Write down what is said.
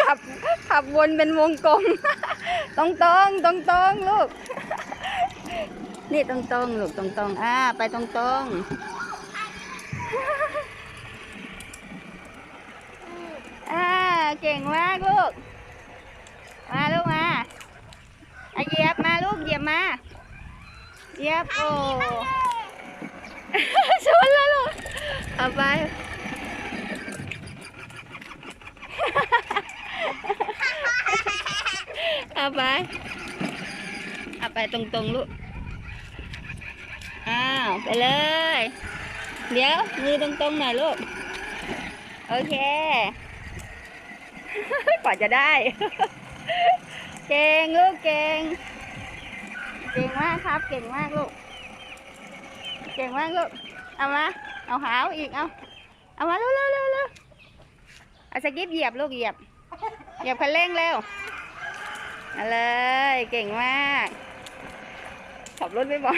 ขับขับวนเป็นวงกลม ตรงตรงตรงตรงลูก นี่ตรงตรงลูกตรงตรงอ่าไปตรงตรงอ่าเก่งมากลูก มาลูกมาอะเหยียบมาลูกเหยียบมาเหยียบโอ้ชนแล้วลูกเอาไป เอาไป เอาไปตรงๆลูก อ้าว ไปเลย เดี๋ยว มือตรงๆหน่อยลูก โอเคกว่าจะได้ เก่งลูกเก่ง เก่งมากครับ เก่งมากลูก เก่งมากลูก เอามา เอาหาวอีก เอา เอามาเร็วเร็วเร็วเร็วเอาสกิปเหยียบลูกเหยียบ เหยียบคันเร่งเร็ว มาเลย เก่งมาก ขับรถไม่บอก